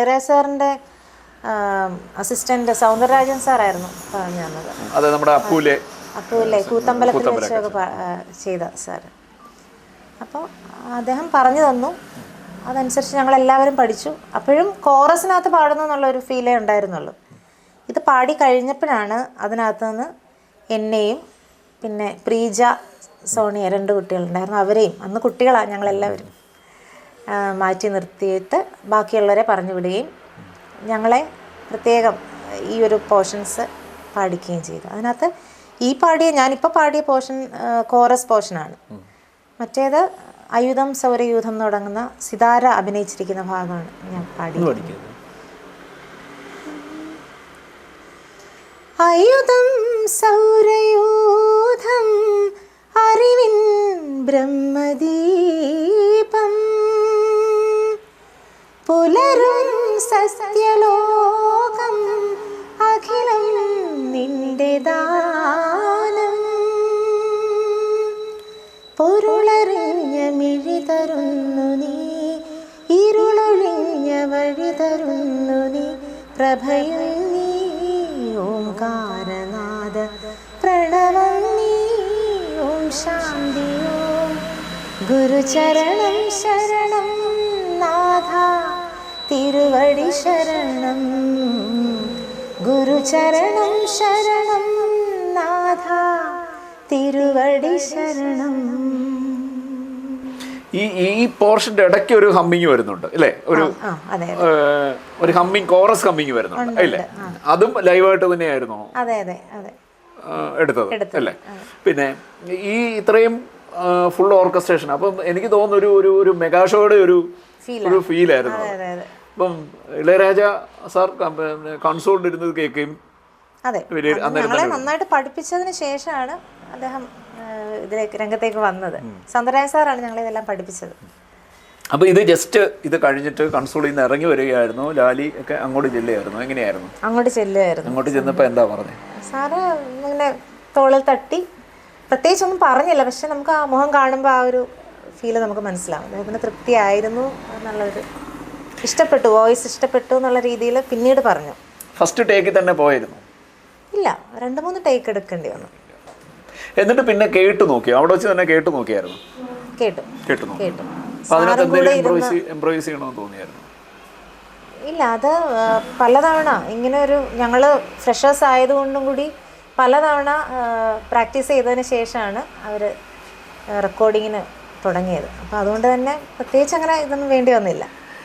ഇളയരാജ സാറിന്റെ അസിസ്റ്റന്റ് സൗന്ദരരാജൻ സാറായിരുന്നു പറഞ്ഞു തന്നത് അത് നമ്മുടെ അപ്പൂലെ. കൂത്തമ്പലത്തിൽ വെച്ചൊക്കെ ചെയ്ത സാർ അപ്പോൾ അദ്ദേഹം പറഞ്ഞു തന്നു. അതനുസരിച്ച് ഞങ്ങൾ എല്ലാവരും പഠിച്ചു. അപ്പോഴും കോറസിനകത്ത് പാടുന്നു എന്നുള്ളൊരു ഫീലേ ഉണ്ടായിരുന്നുള്ളൂ. ഇത് പാടി കഴിഞ്ഞപ്പോഴാണ് അതിനകത്ത് നിന്ന് എന്നെയും പിന്നെ പ്രീജ സോണിയ രണ്ട് കുട്ടികളുണ്ടായിരുന്നു. അവരെയും അന്ന് കുട്ടികളാണ് ഞങ്ങളെല്ലാവരും. മാറ്റി നിർത്തിയിട്ട് ബാക്കിയുള്ളവരെ പറഞ്ഞു വിടുകയും ഞങ്ങളെ പ്രത്യേകം ഈ ഒരു പോർഷൻസ് പാടിക്കുകയും ചെയ്തു. അതിനകത്ത് ഈ പാടിയ ഞാനിപ്പോൾ പാടിയ പോർഷൻ കോറസ് പോർഷനാണ് മറ്റേത് ആയുധം സൗരയൂഥം എന്ന് തുടങ്ങുന്ന സിതാര അഭിനയിച്ചിരിക്കുന്ന ഭാഗമാണ് ഞാൻ പാടി ആയുധം സൗരയൂഥം അറിവിൻ ബ്രഹ്മദീപം പുലരും സസ്യലോകം അഖിലം നിന്റെ ദാനം. പൊരുളറിഞ്ഞ മിഴി തരുന്നു നീ ഇരുളൊഴിഞ്ഞ വഴി തരുന്നു നീ. പ്രഭയ നീ ഓംകാരനാഥ പ്രണവം നീ ഓം ശാന്തി ഓം. ഗുരുചരണം ശരണം നാഥ. തിരുവടി ശരണം. ഗുരുചരണം ശരണം നാഥ തിരുവടി ശരണം. ഈ ഈ പോർഷന്റെ ഇടയ്ക്ക് ഒരു ഹമ്മിങ് വരുന്നുണ്ട് അല്ലേ? ഒരു ഒരു ഹമ്മിങ് കോറസ് ഹമ്മിങ് വരുന്നുണ്ട് അല്ലേ? അതും ലൈവായിട്ട് തന്നെയായിരുന്നു? അതെ അതെ അതെ. എടുത്തത് അല്ലേ? പിന്നെ ഈ ഇത്രയും ഫുൾ ഓർക്കസ്ട്രേഷൻ അപ്പം എനിക്ക് തോന്നുന്നു ഒരു ഒരു മെഗാഷോയുടെ മെഗാ ഷോയുടെ ഒരു ഒരു ഫീൽ അപ്പം ഇളയരാജ സാർ കൺസോളിൽ ഇരുന്നത് കേൾക്കുകയും അതെ. ഞങ്ങളെ നന്നായിട്ട് പഠിപ്പിച്ചതിന് ശേഷമാണ് അദ്ദേഹം ഇതിലേക്ക് രംഗത്തേക്ക് വന്നത്. സന്തരായ സാറാണ് ഞങ്ങളെ ഇതെല്ലാം പഠിപ്പിച്ചത്. അപ്പോൾ ഇത് ജസ്റ്റ് ഇത് കഴിഞ്ഞിട്ട് കൺസോളിൽ നിന്ന് ഇറങ്ങി വരികയായിരുന്നു. ലാലി ഒക്കെ അങ്ങോട്ട് ചെല്ലുകയായിരുന്നു. എങ്ങനെയായിരുന്നു? അങ്ങോട്ട് ചെല്ലുകയായിരുന്നു. അങ്ങോട്ട് ചെന്നപ്പോൾ എന്താ പറഞ്ഞത് സാറ് ഇങ്ങനെ തോളിൽ തട്ടി. പ്രത്യേകിച്ച് ഒന്നും പറഞ്ഞില്ല. പക്ഷെ നമുക്ക് ആ മുഖം കാണുമ്പോൾ ആ ഒരു ഫീൽ നമുക്ക് മനസ്സിലാവും. അദ്ദേഹത്തിന് തൃപ്തിയായിരുന്നു എന്നുള്ളൊരു ഇഷ്ടപ്പെട്ടു വോയിസ് ഇഷ്ടപ്പെട്ടു എന്നുള്ള രീതിയിൽ പിന്നീട് പറഞ്ഞു. ഫസ്റ്റ് ടേക്കിൽ തന്നെ പോയിരുന്നു. ഇല്ല രണ്ട് മൂന്ന് ടേക്ക് എടുക്കേണ്ടി വന്നു. എന്നിട്ട് പിന്നെ കേട്ടു നോക്കി അവിടെ വെച്ച് തന്നെ കേട്ടു നോക്കിയായിരുന്നു? കേട്ടു. കേട്ടു കേട്ടു. ഇല്ല അത് പലതവണ ഇങ്ങനെ ഒരു ഞങ്ങൾ ഫ്രഷേഴ്സ് ആയതുകൊണ്ടും കൂടി പലതവണ പ്രാക്ടീസ് ചെയ്തതിന് ശേഷമാണ് അവർ റെക്കോർഡിങ്ങിന് തുടങ്ങിയത്. അപ്പോൾ അതുകൊണ്ട് തന്നെ പ്രത്യേകിച്ച് അങ്ങനെ ഇതൊന്നും വേണ്ടി വന്നില്ല.